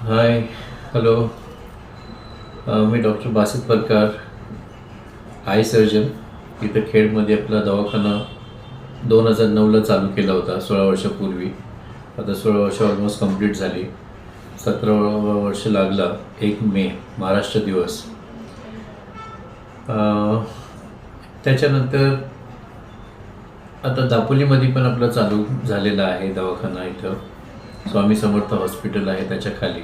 हाय hello uh, मी doctor Basit Parkar eye surgeon इथं खेडमध्ये आपला दवाखाना दोन हजार नऊला चालू केला होता सोळा वर्षापूर्वी. आता सोळा वर्ष ऑलमोस्ट कंप्लीट झाली. सतरावा वर्ष लागला एक मे महाराष्ट्र दिवस. Uh, त्याच्यानंतर आता दापोलीमध्ये पण आपलं चालू झालेला आहे दवाखाना इथं. स्वामी समर्थ हॉस्पिटल आहे त्याच्याखाली.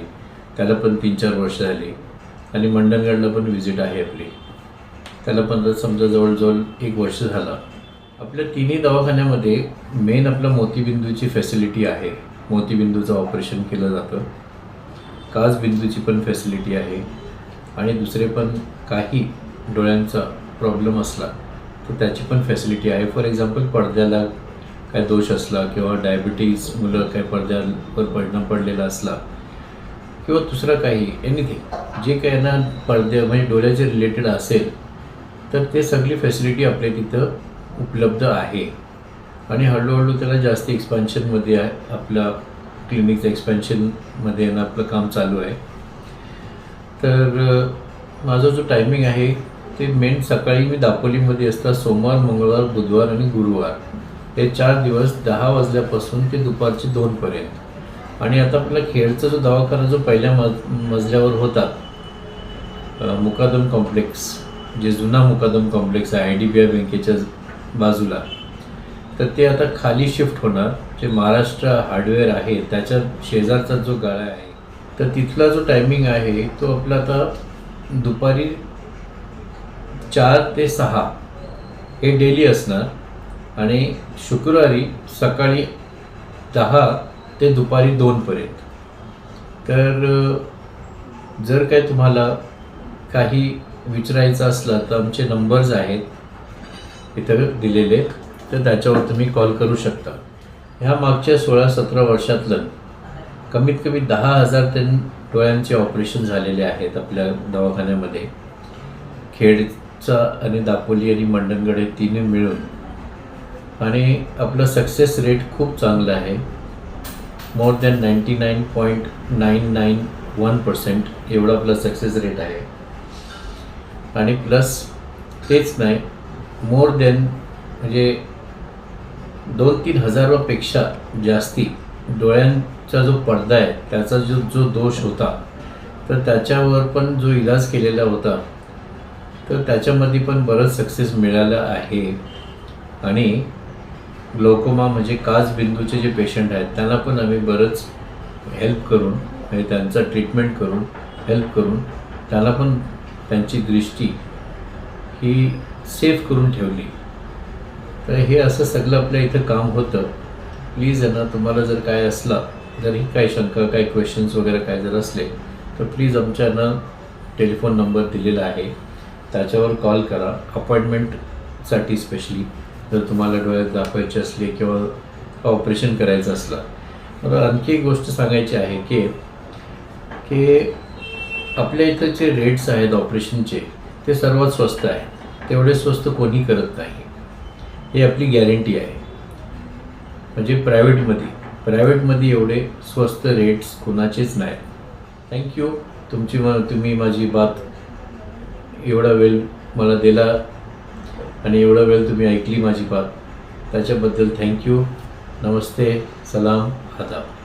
त्याला पण तीन चार वर्ष झाली. आणि मंडणगडला पण व्हिजिट आहे आपली. त्याला पण समजा जवळजवळ एक वर्ष झाला. आपल्या तिन्ही दवाखान्यामध्ये मेन आपलं मोतीबिंदूची फॅसिलिटी आहे. मोतीबिंदूचं ऑपरेशन केलं जातं. काचबिंदूची पण फॅसिलिटी आहे. आणि दुसरे पण काही डोळ्यांचा प्रॉब्लेम असला तर त्याची पण फॅसिलिटी आहे. फॉर एक्झाम्पल पडद्याला काय दोष असला किंवा डायबिटीज मुलं काय पडद्यावर पडणं पडलेला असला किंवा दुसरं काही एनिथिंग जे काही ना पडद्या म्हणजे डोळ्याचे रिलेटेड असेल तर ते सगळी फॅसिलिटी आपल्या तिथं उपलब्ध आहे. आणि हळूहळू त्याला जास्त एक्सपान्शनमध्ये आहे आपल्या क्लिनिकचं एक्सपान्शनमध्ये ना आपलं काम चालू आहे. तर माझा जो टायमिंग आहे ते मेन सकाळी मी दापोलीमध्ये असता सोमवार मंगळवार बुधवार आणि गुरुवार. हे चार दिवस दहा वाजल्यापासून ते दुपारचे दोनपर्यंत आणि आता आपला खेळचा जो दवाखाना जो पहिल्या मज मजल्यावर होता मुकादम कॉम्प्लेक्स जे जुना मुकादम कॉम्प्लेक्स आहे आय डी बी आय बँकेच्या बाजूला तर ते आता खाली शिफ्ट होणार. जे महाराष्ट्र हार्डवेअर आहे त्याच्या शेजारचा जो गाळा आहे तर तिथला जो टायमिंग आहे तो आपला आता दुपारी चार ते सहा हे डेली असणार. आणि शुक्रवारी सकाळी दहा ते दुपारी दोनपर्यंत तर जर काय तुम्हाला काही विचारायचं असलं तर आमचे नंबर्स आहेत इथं दिलेले तर त्याच्यावर तुम्ही कॉल करू शकता. ह्या मागच्या सोळा सतरा वर्षातलं कमीत कमी दहा हजार ते डोळ्यांचे ऑपरेशन झालेले आहेत आपल्या दवाखान्यामध्ये. खेडचा आणि दापोली आणि मंडणगड हे तिन्ही मिळून आणि आपलं सक्सेस रेट खूप चांगलं आहे. More than ninety nine point nine nine one percent एवढा आपला सक्सेस रेट आहे. आणि प्लस तेच नाही मोर दॅन म्हणजे दोन तीन हजारापेक्षा जास्ती डोळ्यांचा जो पडदा आहे त्याचा जो जो दोष होता तर त्याच्यावर पण जो इलाज केलेला होता तर त्याच्यामध्ये पण बरंच सक्सेस मिळालं आहे. आणि ग्लोकोमा म्हणजे काच बिंदूचे जे पेशंट आहेत त्यांना पण आम्ही बरंच हेल्प करून म्हणजे त्यांचा ट्रीटमेंट करून हेल्प करून त्यांना पण त्यांची दृष्टी ही सेफ करून ठेवली. तर हे असं सगळं आपल्या इथं काम होतं. प्लीज आहे ना तुम्हाला जर काय असला जरी काही शंका काही क्वेश्चन्स वगैरे काय जर असले तर प्लीज आमच्या ना टेलिफोन नंबर दिलेला आहे. त्याच्यावर कॉल करा. अपॉइंटमेंटसाठी स्पेशली जर तुम्हाला डोळ्यात दाखवायचे असले किंवा ऑपरेशन करायचं असलं. मला आणखी एक गोष्ट सांगायची आहे की की आपल्या इथं जे रेट्स आहेत ऑपरेशनचे ते सर्वात स्वस्त आहे. तेवढे स्वस्त कोणी करत नाही. ही आपली गॅरंटी आहे. म्हणजे प्रायव्हेटमध्ये प्रायव्हेटमध्ये एवढे स्वस्त रेट्स कोणाचेच नाही थँक्यू तुमची म तुम्ही माझी बात एवढा वेळ मला दिला. आणि एवढा वेळ तुम्ही ऐकली माझी बात त्याच्याबद्दल थँक्यू नमस्ते सलाम आदाब.